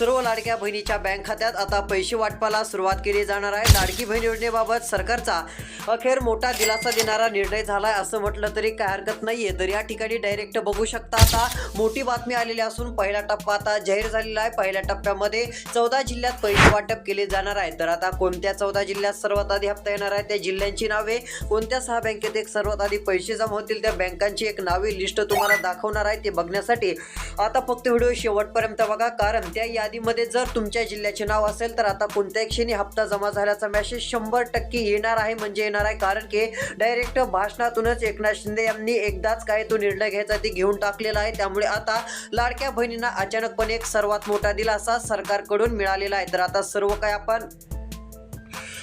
सर्व हो, लाडक्या बहिणीच्या बँक खात्यात आता पैसे वाटपाला सुरुवात केली जाणार आहे. लाडकी बहीण योजनेबाबत सरकारचा अखेर मोठा दिलासा देणारा निर्णय झालाय असं म्हटलं तरी काय हरकत नाही आहे तर या ठिकाणी डायरेक्ट बघू शकता आता मोठी बातमी आलेली असून पहिला टप्पा आता जाहीर झालेला आहे. पहिल्या टप्प्यामध्ये चौदा जिल्ह्यात पैसे वाटप केले जाणार आहे. तर आता कोणत्या चौदा जिल्ह्यात सर्वात आधी हप्ता येणार आहे? त्या जिल्ह्यांची नावे कोणत्या सहा बँकेत एक सर्वात आधी पैसे जमा होतील? त्या बँकांची एक नावे लिस्ट तुम्हाला दाखवणार आहे ते बघण्यासाठी. आता फक्त व्हिडिओ शेवटपर्यंत बघा कारण त्या यादीमध्ये जर तुमच्या जिल्ह्याचे नाव असेल तर आता कोणत्याही क्षणी हप्ता जमा झाल्याचा मेसेज शंभर टक्के येणार आहे म्हणजे येणार आहे. कारण की डायरेक्ट भाषणातूनच एकनाथ शिंदे यांनी एकदाच काय तो निर्णय घ्यायचा ते घेऊन टाकलेला आहे. त्यामुळे आता लाडक्या बहिणींना अचानकपणे एक सर्वात मोठा दिलासा सरकारकडून मिळालेला आहे. तर आता सर्व काय आपण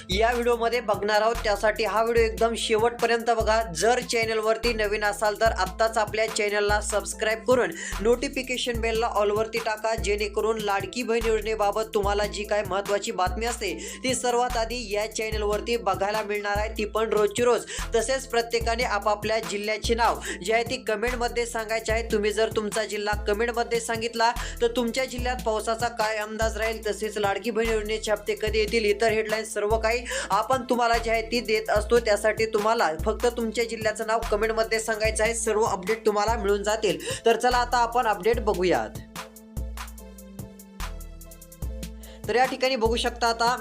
या व्हिडिओमध्ये बघणार आहोत. त्यासाठी हा व्हिडिओ एकदम शेवटपर्यंत बघा. जर चॅनलवरती नवीन असाल तर आत्ताच आपल्या चॅनलला सबस्क्राईब करून नोटिफिकेशन बेलला ऑलवरती टाका. जेणेकरून लाडकी बहीण योजनेबाबत तुम्हाला जी काय महत्त्वाची बातमी असते ती सर्वात आधी या चॅनलवरती बघायला मिळणार आहे. ती पण रोजची रोज. तसेच प्रत्येकाने आपापल्या जिल्ह्याचे नाव जे आहे ती कमेंटमध्ये सांगायचे आहे. तुम्ही जर तुमचा जिल्हा कमेंटमध्ये सांगितला तर तुमच्या जिल्ह्यात पावसाचा काय अंदाज राहील? तसेच लाडकी बहीण योजनेचे हप्ते कधी येतील? इतर हेडलाईन सर्व काही आपण तुम्हाला जे आहे ती देत असतो. त्यासाठी तुम्हाला फक्त तुमच्या जिल्ह्याचं नाव कमेंटमध्ये सांगायचं आहे. सर्व अपडेट तुम्हाला मिळून जातील. तर चला आता आपण अपडेट बघूयात. तर या ठिकाणी बघू शकता आता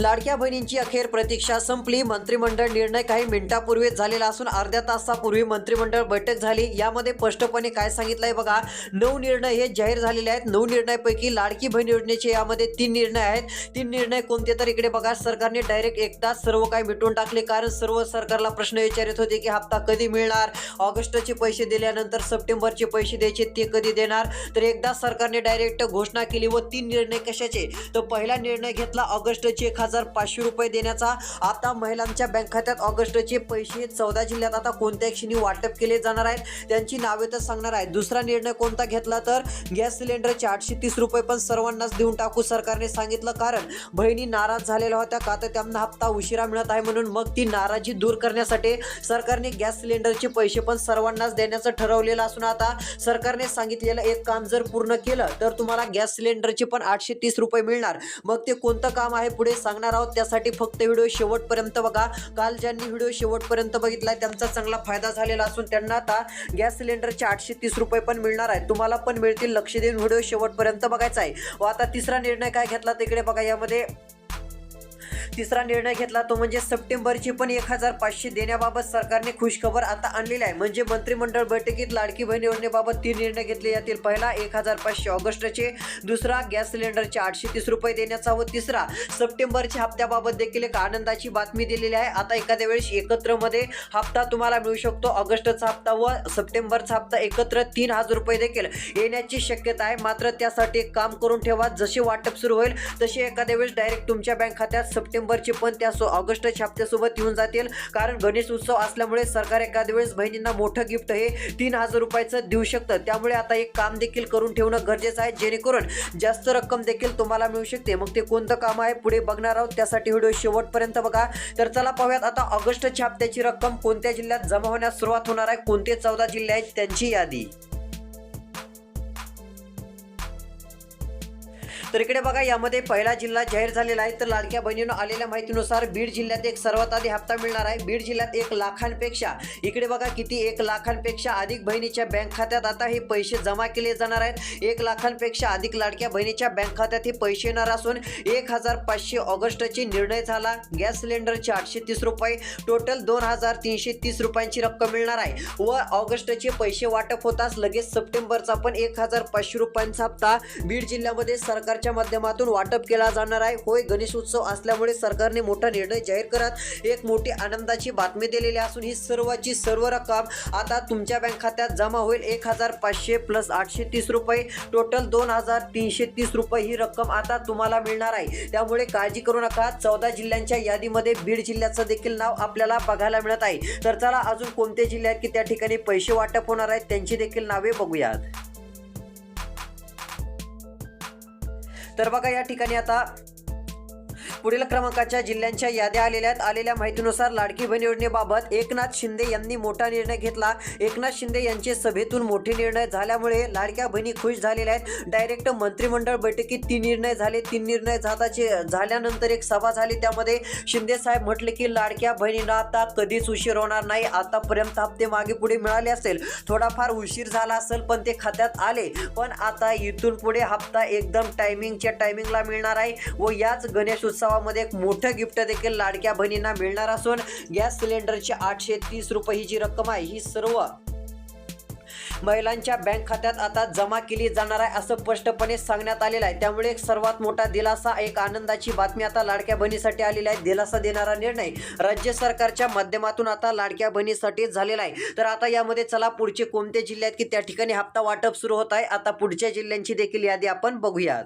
लाडक्या बहिणींची अखेर प्रतीक्षा संपली. मंत्रिमंडळ निर्णय काही मिनिटापूर्वीच झालेला असून अर्ध्या तासापूर्वी मंत्रिमंडळ बैठक झाली. यामध्ये स्पष्टपणे काय सांगितलंय बघा नऊ निर्णय हे जाहीर झालेले आहेत. नऊ निर्णयापैकी लाडकी बहीण योजनेचे यामध्ये तीन निर्णय आहेत. तीन निर्णय कोणते तर इकडे बघा सरकारने डायरेक्ट एकदा सर्व काही मिटवून टाकले. कारण सर्व सरकारला प्रश्न विचारित होते की हप्ता कधी मिळणार? ऑगस्टचे पैसे दिल्यानंतर सप्टेंबरचे पैसे द्यायचे ते कधी देणार? तर एकदा सरकारने डायरेक्ट घोषणा केली व तीन निर्णय कशाचे? तर पहिला निर्णय घेतला ऑगस्टचे एक हजार पाचशे रुपये देण्याचा. आता महिलांच्या बँक खात्यात ऑगस्टचे पैसे चौदा जिल्ह्यात आता कोणत्या क्षणी वाटप केले जाणार आहेत. त्यांची नावे तर सांगणार आहेत. दुसरा निर्णय कोणता घेतला तर गॅस सिलेंडरचे आठशे तीस रुपये पण सर्वांनाच देऊन टाकू सरकारने सांगितलं कारण बहिणी नाराज झालेल्या होत्या. का तर त्यांना हप्ता उशिरा मिळत आहे म्हणून मग ती नाराजी दूर करण्यासाठी सरकारने गॅस सिलेंडरचे पैसे पण सर्वांनाच देण्याचं ठरवलेलं असून आता सरकारने सांगितलेलं एक काम जर पूर्ण केलं तर तुम्हाला गॅस सिलेंडरचे पण आठशे तीस रुपये मिळणार. मग ते कोणतं काम आहे पुढे? सांगणार आहोत. त्यासाठी फक्त व्हिडिओ शेवटपर्यंत बघा. काल ज्यांनी व्हिडिओ शेवटपर्यंत बघितला त्यांचा चांगला फायदा झालेला असून त्यांना आता गॅस सिलेंडरचे आठशे तीस रुपये पण मिळणार आहे. तुम्हाला पण मिळतील लक्ष देऊन व्हिडिओ शेवटपर्यंत बघायचा आहे. व आता तिसरा निर्णय काय घेतला तिकडे बघा. यामध्ये तिसरा निर्णय घेतला तो म्हणजे सप्टेंबरची पण एक हजार पाचशे देण्याबाबत सरकारने खुशखबर आता आणलेली आहे. म्हणजे मंत्रिमंडळ बैठकीत लाडकी बहीण योजनेबाबत तीन निर्णय घेतले यातील पहिला एक हजार पाचशे ऑगस्टचे. दुसरा गॅस सिलेंडरचे आठशे तीस रुपये देण्याचा व तिसरा सप्टेंबरच्या हप्त्याबाबत देखील एक आनंदाची बातमी दिलेली आहे. आता एखाद्या वेळेस एकत्रमध्ये हप्ता तुम्हाला मिळू शकतो. ऑगस्टचा हप्ता व सप्टेंबरचा हप्ता एकत्र तीन हजार रुपये देखील येण्याची शक्यता आहे. मात्र त्यासाठी एक काम करून ठेवा. जसे वाटप सुरू होईल तसे एखाद्या वेळेस डायरेक्ट तुमच्या बँक खात्यात सप्टेंबरचे पण त्या सो ऑगस्ट छापत्यासोबत येऊन जातील. कारण गणेश उत्सव असल्यामुळे सरकार एखाद्या वेळेस बहिणींना मोठं गिफ्ट हे तीन हजार रुपयाचं देऊ शकतं. त्यामुळे आता एक काम देखील करून ठेवणं गरजेचं आहे. जेणेकरून जास्त रक्कम देखील तुम्हाला मिळू शकते. मग ते कोणतं काम आहे पुढे बघणार आहोत. त्यासाठी व्हिडिओ शेवटपर्यंत बघा. तर चला पाहूयात आता ऑगस्ट छापत्याची रक्कम कोणत्या जिल्ह्यात जमा होण्यास सुरुवात होणार आहे? कोणते चौदा जिल्हे आहेत? त्यांची यादी. तर इकडे बघा यामध्ये पहिला जिल्हा जाहीर झालेला आहे. तर लाडक्या बहिणीनं आलेल्या माहितीनुसार बीड जिल्ह्यात एक सर्वात आधी हप्ता मिळणार आहे. बीड जिल्ह्यात एक लाखांपेक्षा इकडे बघा किती एक लाखांपेक्षा अधिक बहिणीच्या बँक खात्यात आता हे पैसे जमा केले जाणार आहेत. एक लाखांपेक्षा अधिक लाडक्या बहिणीच्या बँक खात्यात हे पैसे येणार असून एक हजार पाचशे ऑगस्टची निर्णय झाला. गॅस सिलेंडरचे आठशे तीस रुपये टोटल दोन हजार तीनशे तीस रुपयांची रक्कम मिळणार आहे. व ऑगस्टचे पैसे वाटप होताच लगेच सप्टेंबरचा पण एक हजार पाचशे रुपयांचा हप्ता बीड जिल्ह्यामध्ये सरकारच्या माध्यमातून वाटप केला जाणार आहे. होय गणेश उत्सव असल्यामुळे सरकारने मोठा निर्णय जाहीर करत एक मोठी आनंदाची बातमी दिलेली असून ही सर्वाची सर्व रक्कम आता तुमच्या बँक खात्यात जमा होईल. एक हजार पाचशे प्लस आठशे तीस रुपये टोटल दोन हजार तीनशे तीस रुपये ही रक्कम आता तुम्हाला मिळणार आहे. त्यामुळे काळजी करू नका. चौदा जिल्ह्यांच्या यादीमध्ये बीड जिल्ह्याचं देखील नाव आपल्याला बघायला मिळत आहे. तर चला अजून कोणते जिल्ह्यात की त्या ठिकाणी पैसे वाटप होणार आहेत त्यांची देखील नावे बघूयात. तर बघा या ठिकाणी आता पुढील क्रमांकाच्या जिल्ह्यांच्या याद्या आलेल्या आहेत. आलेल्या माहितीनुसार लाडकी बहीण योजनेबाबत एकनाथ शिंदे यांनी मोठा निर्णय घेतला. एकनाथ शिंदे यांचे सभेतून मोठे निर्णय झाल्यामुळे लाडक्या बहिणी खुश झालेल्या आहेत. डायरेक्ट मंत्रिमंडळ बैठकीत तीन निर्णय झाले. तीन निर्णय झाताचे झाल्यानंतर एक सभा झाली. त्यामध्ये शिंदे साहेब म्हटले की लाडक्या बहिणींना आता कधीच उशीर होणार नाही. आतापर्यंत हप्ते मागे पुढे मिळाले असेल. थोडाफार उशीर झाला असेल पण ते खात्यात आले. पण आता इथून पुढे हप्ता एकदम टायमिंगच्या टायमिंगला मिळणार आहे व याच गणेश भावामध्ये एक मोठं गिफ्ट देखील लाडक्या बहिणींना मिळणार असून गॅस सिलेंडरची आठशे तीस रुपये ही जी रक्कम आहे ही सर्व महिलांच्या बँक खात्यात आता जमा केली जाणार आहे असं स्पष्टपणे सांगण्यात आलेलं आहे. त्यामुळे एक सर्वात मोठा दिलासा एक आनंदाची बातमी आता लाडक्या बहिणीसाठी आलेली आहे. दिलासा देणारा निर्णय राज्य सरकारच्या माध्यमातून आता लाडक्या बहिणीसाठी झालेला आहे. तर आता यामध्ये चला पुढचे कोणते जिल्हे आहेत की त्या ठिकाणी हप्ता वाटप सुरू होत आहे? आता पुढच्या जिल्ह्यांची देखील यादी आपण बघूयात.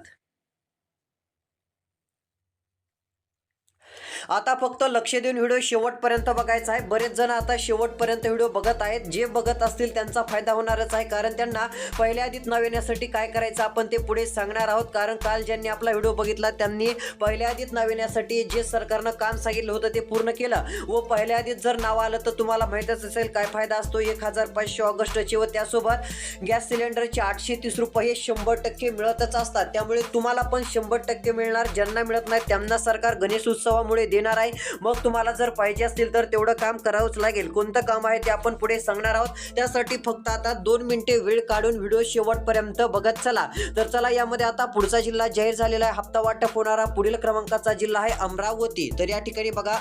आता फक्त लक्ष देऊन व्हिडिओ शेवटपर्यंत बघायचा आहे. बरेच जण आता शेवटपर्यंत व्हिडिओ बघत आहेत. जे बघत असतील त्यांचा फायदा होणारच आहे. कारण त्यांना पहिल्या आधीच नाव येण्यासाठी काय करायचं आपण ते पुढे सांगणार आहोत. कारण काल ज्यांनी आपला व्हिडिओ बघितला त्यांनी पहिल्या आधीच नाव येण्यासाठी जे सरकारनं काम सांगितलं होतं ते पूर्ण केलं. व पहिल्या आधीच जर नाव आलं तर तुम्हाला माहीतच असेल काय फायदा असतो. एक हजार पाचशे ऑगस्टचे व त्यासोबत गॅस सिलेंडरचे आठशे तीस रुपये हे शंभर टक्के मिळतच असतात. त्यामुळे तुम्हाला पण शंभर टक्के मिळणार. ज्यांना मिळत नाही त्यांना सरकार गणेश उत्सवामुळे देणार आहे. मग तुम्हाला जर पाहिजे असतील तर तेवढं काम करावंच लागेल. कोणतं काम आहे ते आपण पुढे सांगणार आहोत. त्यासाठी फक्त आता दोन मिनिटे वेळ काढून व्हिडिओ शेवटपर्यंत बघत चला. तर चला यामध्ये आता पुढचा जिल्हा जाहीर झालेला आहे. हप्ता वाटप होणारा पुढील क्रमांकाचा जिल्हा आहे अमरावती. तर या ठिकाणी बघा.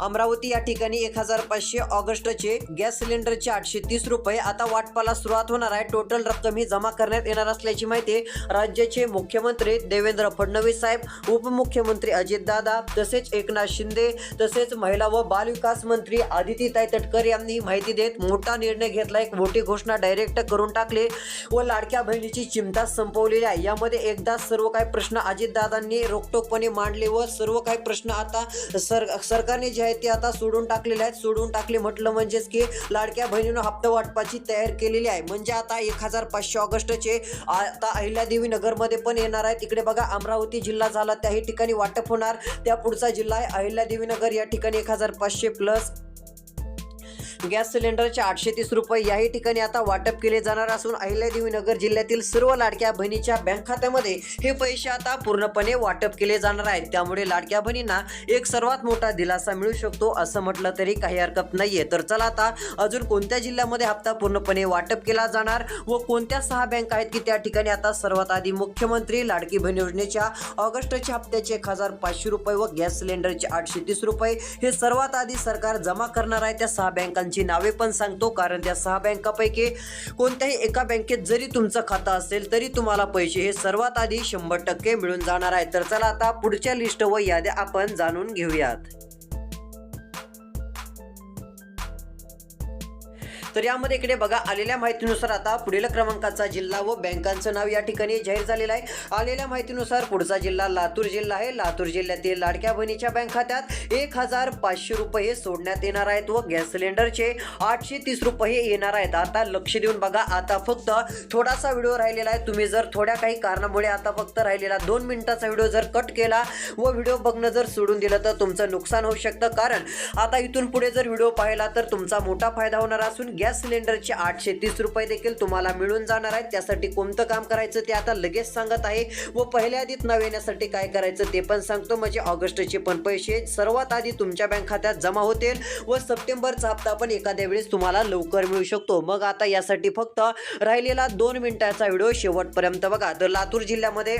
अमरावती या ठिकाणी एक हजार पाचशे ऑगस्टचे गॅस सिलेंडरचे आठशे तीस रुपये आता वाटपाला सुरुवात होणार आहे. टोटल रक्कम ही जमा करण्यात येणार असल्याची माहिती राज्याचे मुख्यमंत्री देवेंद्र फडणवीस साहेब उपमुख्यमंत्री अजितदादा तसेच एकनाथ शिंदे तसेच महिला व बालविकास मंत्री आदितीताई तटकर यांनी ही माहिती देत मोठा निर्णय घेतला. एक मोठी घोषणा डायरेक्ट करून टाकली व लाडक्या बहिणीची चिंता संपवलेली आहे. यामध्ये एकदा सर्व काही प्रश्न अजितदादांनी रोखटोकपणे मांडले व सर्व काही प्रश्न आता सर सरकारने जे आहेत ते आता सोडून टाकलेले आहेत. सोडून टाकले म्हटलं म्हणजेच की लाडक्या बहिणीनं हप्ता वाटपाची तयार केलेली आहे. म्हणजे आता एक हजार पाचशे ऑगस्टचे आता अहिल्यादेवी नगरमध्ये पण येणार आहे तिकडे बघा अमरावती जिल्हा झाला त्याही ठिकाणी वाटप होणार. त्या पुढचा जिल्हा आहे अहिल्यादेवी नगर. या ठिकाणी एक हजार पाचशे प्लस गॅस सिलेंडरचे आठशे तीस रुपये याही ठिकाणी आता वाटप केले जाणार असून अहिल्यादेवी नगर जिल्ह्यातील सर्व लाडक्या बहिणीच्या बँक खात्यामध्ये हे पैसे आता पूर्णपणे वाटप केले जाणार आहेत. त्यामुळे लाडक्या बहिणींना एक सर्वात मोठा दिलासा मिळू शकतो असं म्हटलं तरी काही हरकत नाहीये. तर चला आता अजून कोणत्या जिल्ह्यामध्ये हप्ता पूर्णपणे वाटप केला जाणार व कोणत्या सहा बँक आहेत की त्या ठिकाणी आता सर्वात आधी मुख्यमंत्री लाडकी बहीण योजनेच्या ऑगस्टच्या हप्त्याचे एक हजार पाचशे रुपये व गॅस सिलेंडरचे आठशे तीस रुपये हे सर्वात आधी सरकार जमा करणार आहे त्या सहा बँकांची नावे पण सांगतो कारण त्या सहा बँकापैकी कोणत्याही एका बँकेत जरी तुमचं खातं असेल तरी तुम्हाला पैसे हे सर्वात आधी शंभर टक्के मिळून जाणार आहे. तर चला आता पुढच्या लिस्ट व याद्या आपण जाणून घेऊयात. तर यामध्ये इकडे बघा आलेल्या माहितीनुसार आता पुढील क्रमांकाचा जिल्हा व बँकांचं नाव या ठिकाणी जाहीर झालेलं आहे. आलेल्या माहितीनुसार पुढचा जिल्हा लातूर जिल्हा आहे. लातूर जिल्ह्यातील लाडक्या बहिणीच्या बँक खात्यात एक हजार पाचशे रुपये सोडण्यात येणार आहेत व गॅस सिलेंडरचे आठशे तीस रुपये येणार आहेत. आता लक्ष देऊन बघा आता फक्त थोडासा व्हिडिओ राहिलेला आहे. तुम्ही जर थोड्या काही कारणामुळे आता फक्त राहिलेला दोन मिनिटाचा व्हिडिओ जर कट केला व व्हिडिओ बघणं जर सोडून दिलं तर तुमचं नुकसान होऊ शकतं. कारण आता इथून पुढे जर व्हिडिओ पाहिला तर तुमचा मोठा फायदा होणार असून गॅस गॅस सिलेंडरचे आठशे तीस रुपये देखील तुम्हाला मिळून जाणार आहेत. त्यासाठी कोणतं काम करायचं ते आता लगेच सांगत आहे व पहिल्या आधीच नाव येण्यासाठी काय करायचं ते पण सांगतो. म्हणजे ऑगस्टचे पण पैसे सर्वात आधी तुमच्या बँक खात्यात जमा होतील व सप्टेंबरचा हप्ता पण एखाद्या वेळेस तुम्हाला लवकर मिळू शकतो. मग आता यासाठी फक्त राहिलेला दोन मिनिटाचा व्हिडिओ शेवटपर्यंत बघा. तर लातूर जिल्ह्यामध्ये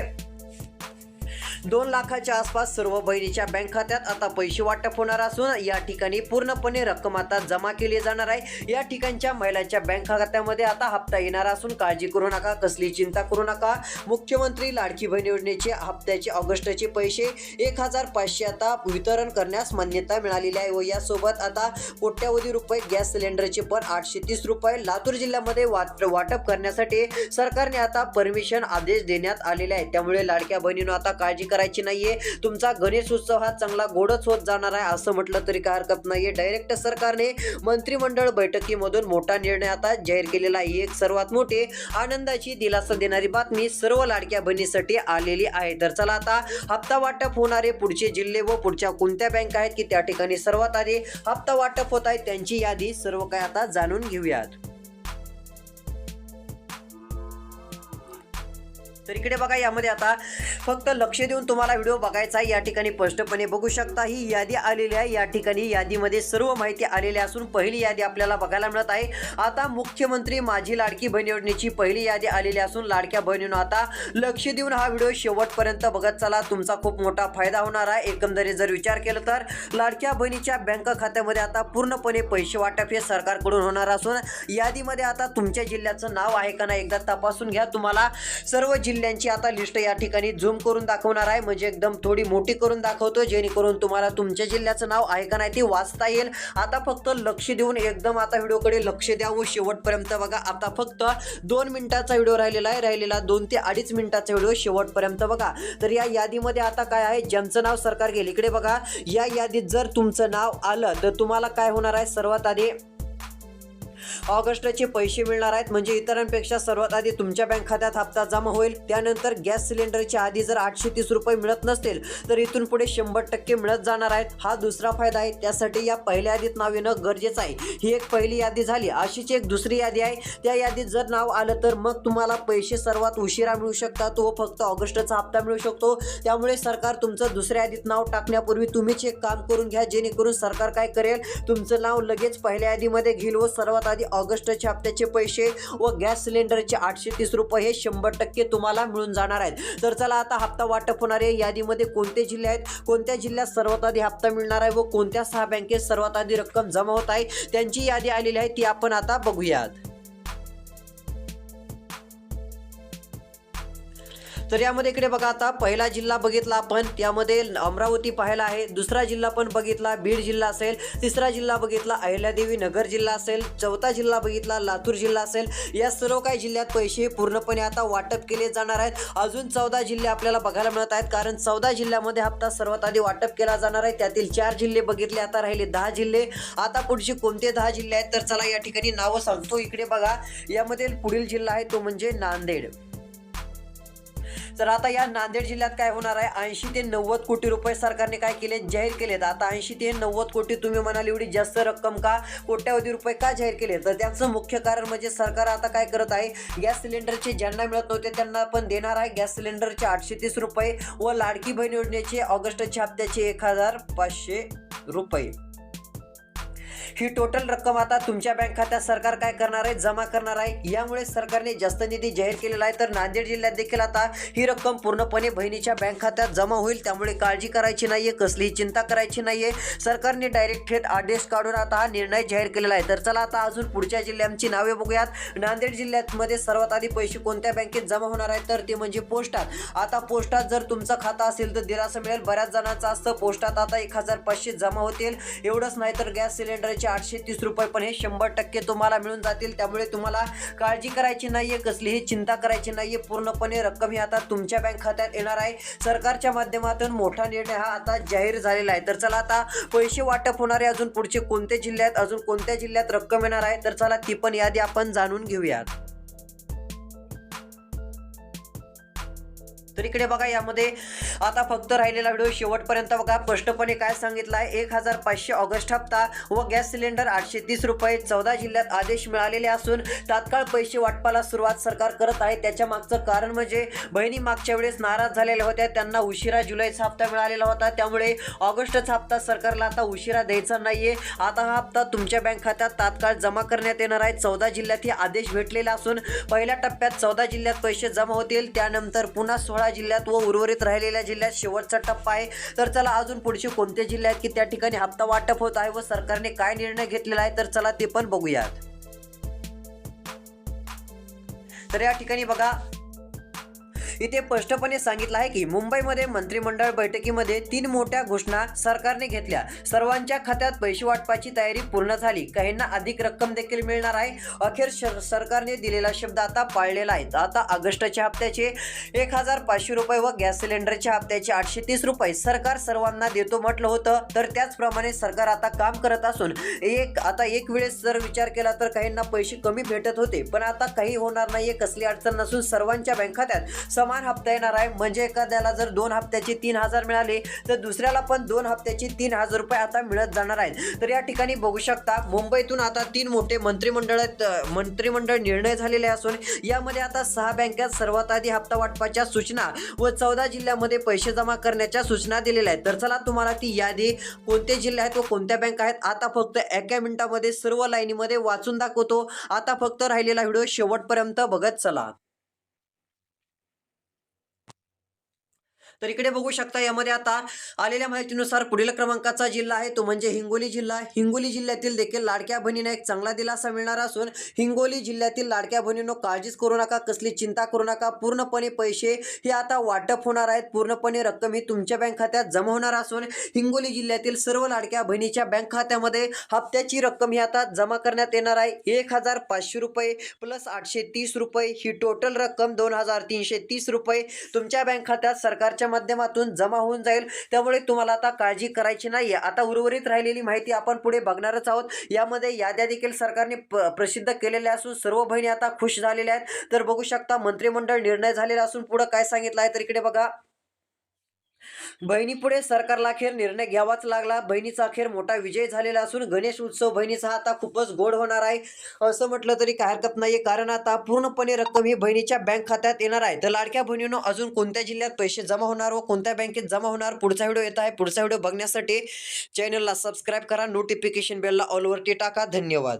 दोन लाखाच्या आसपास सर्व बहिणीच्या बँक खात्यात आता पैसे वाटप होणार असून या ठिकाणी पूर्णपणे रक्कम आता जमा केली जाणार आहे. या ठिकाणच्या महिलांच्या बँक खात्यामध्ये आता हप्ता येणार असून काळजी करू नका कसली चिंता करू नका. मुख्यमंत्री लाडकी बहीण योजनेचे हप्त्याचे ऑगस्टचे पैसे एक हजार पाचशे आता वितरण करण्यास मान्यता मिळालेली आहे व यासोबत आता कोट्यावधी रुपये गॅस सिलेंडरचे पण आठशे तीस रुपये लातूर जिल्ह्यामध्ये वाट वाटप करण्यासाठी सरकारने आता परमिशन आदेश देण्यात आलेले आहे. त्यामुळे लाडक्या बहिणीनं आता काळजी करायची नाहीये. तुमचा गणेश उत्सव हा चांगला गोडच होत जाणार आहे असं म्हटलं तरी काय हरकत नाहीये. डायरेक्ट सरकारने मंत्रिमंडळ बैठकीमधून मोठा निर्णय आता जाहीर केलेला आहे. ही एक सर्वात मोठी आनंदाची दिलासा देणारी बातमी सर्व लाडक्या बहिणीसाठी आलेली आहे. तर चला आता हप्ता वाटप होणारे पुढचे जिल्हे व पुढच्या कोणत्या बँक आहेत की त्या ठिकाणी सर्वात आधी हप्ता वाटप होत आहे त्यांची यादी सर्व काय आता जाणून घेऊयात. तर इकडे बघा यामध्ये आता फक्त लक्ष देऊन तुम्हाला व्हिडिओ बघायचा आहे. या ठिकाणी स्पष्टपणे बघू शकता ही यादी आलेली आहे. या ठिकाणी यादीमध्ये सर्व माहिती आलेली असून पहिली यादी आपल्याला बघायला मिळत आहे. आता मुख्यमंत्री माझी लाडकी बहीण योजनेची पहिली यादी आलेली असून लाडक्या बहिणीनं आता लक्ष देऊन हा व्हिडिओ शेवटपर्यंत बघत चला. तुमचा खूप मोठा फायदा होणार आहे. एकंदरीत जर विचार केला तर लाडक्या बहिणीच्या बँक खात्यामध्ये आता पूर्णपणे पैसे वाटप हे सरकारकडून होणार असून यादीमध्ये आता तुमच्या जिल्ह्याचं नाव आहे का नाही एकदा तपासून घ्या. तुम्हाला सर्व किल्ल्यांची आता लिस्ट या ठिकाणी झूम करून दाखवणार आहे. म्हणजे एकदम थोडी मोठी करून दाखवतो जेणेकरून तुम्हाला तुमच्या जिल्ह्याचं नाव आहे का नाही ते वाचता येईल. आता फक्त लक्ष देऊन एकदम आता व्हिडिओकडे लक्ष द्या व शेवटपर्यंत बघा. आता फक्त दोन मिनिटाचा व्हिडिओ राहिलेला आहे. राहिलेला दोन ते अडीच मिनिटाचा व्हिडिओ शेवटपर्यंत बघा. तर या यादीमध्ये आता काय आहे? ज्यांचं नाव सरकार घेईल इकडे बघा. या यादीत जर तुमचं नाव आलं तर तुम्हाला काय होणार आहे? सर्वात आधी ऑगस्टचे पैसे मिळणार आहेत. म्हणजे इतरांपेक्षा सर्वात आधी तुमच्या बँक खात्यात हप्ता जमा होईल. त्यानंतर गॅस सिलेंडरच्या आधी जर आठशे तीस रुपये मिळत नसतील तर इथून पुढे शंभर टक्के मिळत जाणार आहेत. हा दुसरा फायदा आहे. त्यासाठी या पहिल्या यादीत नाव येणं गरजेचं आहे. ही एक पहिली यादी झाली. अशीच एक दुसरी यादी आहे. त्या यादीत जर नाव आलं तर मग तुम्हाला पैसे सर्वात उशिरा मिळू शकतात. व फक्त ऑगस्टचा हप्ता मिळू शकतो. त्यामुळे सरकार तुमचं दुसऱ्या यादीत नाव टाकण्यापूर्वी तुम्हीच एक काम करून घ्या. जेणेकरून सरकार काय करेल? तुमचं नाव लगेच पहिल्या यादीमध्ये घेईल व सर्वात आधी ऑगस्टच्या हप्त्याचे पैसे व गॅस सिलेंडरचे आठशे तीस रुपये हे शंभर टक्के तुम्हाला मिळून जाणार आहेत. तर चला आता हप्ता वाटप होणारे यादीमध्ये कोणते जिल्हे आहेत? कोणत्या जिल्ह्यात सर्वात आधी हप्ता मिळणार आहे व कोणत्या सहा बँकेत सर्वात आधी रक्कम जमा होत आहे? त्यांची यादी आलेली आहे ती आपण आता बघूयात. तर यामध्ये इकडे बघा आता पहिला जिल्हा बघितला आपण त्यामध्ये अमरावती पाहायला आहे. दुसरा जिल्हा पण बघितला बीड जिल्हा असेल. तिसरा जिल्हा बघितला अहिल्यादेवी नगर जिल्हा असेल. चौथा जिल्हा बघितला लातूर जिल्हा असेल. या सर्व काही जिल्ह्यात पैसे पूर्णपणे आता वाटप केले जाणार आहेत. अजून चौदा जिल्हे आपल्याला बघायला मिळत आहेत कारण चौदा जिल्ह्यामध्ये हप्ता सर्वात आधी वाटप केला जाणार आहे. त्यातील चार जिल्हे बघितले आता राहिले दहा जिल्हे. आता पुढचे कोणते दहा जिल्हे आहेत तर चला या ठिकाणी नावं सांगतो. इकडे बघा यामध्ये पुढील जिल्हा आहे तो म्हणजे नांदेड. तर आता या नांदेड जिल्ह्यात काय होणार आहे? ऐंशी ते नव्वद कोटी रुपये सरकारने काय केले? जाहीर केलेत. आता ऐंशी ते नव्वद कोटी तुम्ही म्हणाल एवढी जास्त रक्कम का? कोट्यावधी रुपये का जाहीर केले? तर त्याचं मुख्य कारण म्हणजे सरकार आता काय करत आहे? गॅस सिलेंडरचे ज्यांना मिळत नव्हते त्यांना पण देणार आहे. गॅस सिलेंडरचे आठशे तीस रुपये व लाडकी बहीण योजनेचे ऑगस्टच्या हप्त्याचे एक हजार पाचशे रुपये. ही टोटल रक्कम आता तुमच्या बँक खात्यात सरकार काय करणार आहे? जमा करणार आहे? यामुळे सरकारने जास्त निधी जाहीर केलेला आहे. तर नांदेड जिल्ह्यात देखील आता ही रक्कम पूर्णपणे बहिणीच्या बँक खात्यात जमा होईल. त्यामुळे काळजी करायची नाहीये कसलीही चिंता करायची नाहीये. सरकारने डायरेक्ट थेट आदेश काढून आता हा निर्णय जाहीर केलेला आहे. तर चला आता अजून पुढच्या जिल्ह्यांची नावे बघूयात. नांदेड जिल्ह्यामध्ये सर्वात आधी पैसे कोणत्या बँकेत जमा होणार आहेत? तर ते म्हणजे पोस्टात. आता पोस्टात जर तुमचं खातं असेल तर दिलासा मिळेल. बऱ्याच जणांचं असतं पोस्टात आता एक हजार पाचशे जमा होतील. एवढंच नाही तर गॅस सिलेंडर सिलेंडरचे आठशे तीस रुपये पण हे शंभर टक्के तुम्हाला मिळून जातील. त्यामुळे तुम्हाला काळजी करायची नाहीये कसलीही चिंता करायची नाहीये. पूर्णपणे रक्कम ही आता तुमच्या बँक खात्यात येणार आहे. सरकारच्या माध्यमातून मोठा निर्णय हा आता जाहीर झालेला आहे. तर चला आता पैसे वाटप होणारे अजून पुढचे कोणते जिल्ह्यात अजून कोणत्या जिल्ह्यात रक्कम येणार आहे? तर चला ती पण यादी आपण जाणून घेऊयात. तर इकडे बघा यामध्ये आता फक्त राहिलेला व्हिडिओ शेवटपर्यंत बघा. स्पष्टपणे काय सांगितलं आहे एक हजार पाचशे ऑगस्ट हप्ता व गॅस सिलेंडर आठशे तीस रुपये. चौदा जिल्ह्यात आदेश मिळालेले असून तात्काळ पैसे वाटपाला सुरुवात सरकार करत आहे. त्याच्या मागचं कारण म्हणजे बहिणी मागच्या वेळेस नाराज झालेल्या होत्या. त्यांना उशिरा जुलैचा हप्ता मिळालेला होता. त्यामुळे ऑगस्टचा हप्ता सरकारला आता उशिरा द्यायचा नाहीये. आता हा हप्ता तुमच्या बँक खात्यात तात्काळ जमा करण्यात येणार आहे. चौदा जिल्ह्यात हे आदेश भेटलेला असून पहिल्या टप्प्यात चौदा जिल्ह्यात पैसे जमा होतील. त्यानंतर पुन्हा सोळा जिल्ह्यात व उर्वरित राहिलेल्या जिल्ह्यात शेवटचा टप्पा आहे. तर चला अजून पुढचे कोणते जिल्हे आहेत की त्या ठिकाणी हप्ता वाटप होत आहे व सरकारने काय निर्णय घेतलेला आहे तर चला ते पण बघूयात. तर या ठिकाणी बघा इथे स्पष्टपणे सांगितलं आहे की मुंबईमध्ये मंत्रिमंडळ बैठकीमध्ये तीन मोठ्या घोषणा सरकारने घेतल्या. सर्वांच्या खात्यात पैसे वाटपाची तयारी पूर्ण झाली. काहींना अधिक रक्कम देखील मिळणार आहे. अखेर सरकारने दिलेला शब्द आता पाळलेला आहे. आता ऑगस्टच्या हप्त्याचे एक हजार पाचशे रुपये व गॅस सिलेंडरच्या हप्त्याचे आठशे तीस रुपये सरकार सर्वांना देतो म्हटलं होतं. तर त्याचप्रमाणे सरकार आता काम करत असून एक आता एक वेळेस जर विचार केला तर काहींना पैसे कमी भेटत होते. पण आता काही होणार नाही कसली अडचण नसून सर्वांच्या बँक खात्यात समान हप्ता येणार आहे. म्हणजे एखाद्याला जर दोन हप्त्याचे तीन हजार मिळाले तर दुसऱ्याला पण दोन हप्त्याचे तीन हजार रुपये आता मिळत जाणार आहेत. तर या ठिकाणी बघू शकता मुंबईतून आता तीन मोठे मंत्रिमंडळात मंत्रिमंडळ निर्णय झालेले असून यामध्ये आता सहा बँकात सर्वात आधी हप्ता वाटपाच्या सूचना व चौदा जिल्ह्यामध्ये पैसे जमा करण्याच्या सूचना दिलेल्या आहेत. तर चला तुम्हाला ती यादी कोणते जिल्हे आहेत व कोणत्या बँक आहेत आता फक्त एका मिनिटामध्ये सर्व लाईनीमध्ये वाचून दाखवतो. आता फक्त राहिलेला व्हिडिओ शेवटपर्यंत बघत चला. तर इकडे बघू शकता यामध्ये आता आलेल्या माहितीनुसार पुढील क्रमांकाचा जिल्हा आहे तो म्हणजे हिंगोली जिल्हा हिंगोली जिल्ह्यातील देखील लाडक्या बहिणीने एक चांगला दिलासा मिळणार असून हिंगोली जिल्ह्यातील लाडक्या बहिणीनो काळजीच करू नका कसली चिंता करू नका पूर्णपणे पैसे हे आता वाटप होणार आहेत पूर्णपणे रक्कम ही तुमच्या बँक खात्यात जमा होणार असून हिंगोली जिल्ह्यातील सर्व लाडक्या बहिणीच्या बँक खात्यामध्ये हप्त्याची रक्कम ही आता जमा करण्यात येणार आहे. एक हजार पाचशे रुपये प्लस आठशे तीस रुपये ही टोटल रक्कम दोन हजार तीनशे तीस रुपये तुमच्या बँक खात्यात सरकारच्या माध्यमातून जमा होऊन जाईल. त्यामुळे तुम्हाला आता काळजी करायची नाही आता उर्वरित राहिलेली माहिती आपण पुढे बघणारच आहोत. यामध्ये याद्या देखील सरकारने प्रसिद्ध केलेल्या असून सर्व बहिणी आता खुश झालेल्या आहेत. तर बघू शकता मंत्रिमंडळ निर्णय झालेला असून पुढे काय सांगितलं आहे तर इकडे बघा. बहिणीपुढे सरकारला अखेर निर्णय घ्यावाच लागला. बहिणीचा अखेर मोठा विजय झालेला असून गणेश उत्सव बहिणीचा आता खूपच गोड होणार आहे. असं म्हटलं तरी काय हरकत नाही कारण आता पूर्णपणे रक्कम ही बहिणीच्या बँक खात्यात येणार आहे. तर लाडक्या बहिणीनं अजून कोणत्या जिल्ह्यात पैसे जमा होणार व कोणत्या बँकेत जमा होणार? पुढचा व्हिडिओ येत आहे. पुढचा व्हिडिओ बघण्यासाठी चॅनलला सबस्क्राईब करा. नोटिफिकेशन बेलला ऑलवरती टाका. धन्यवाद.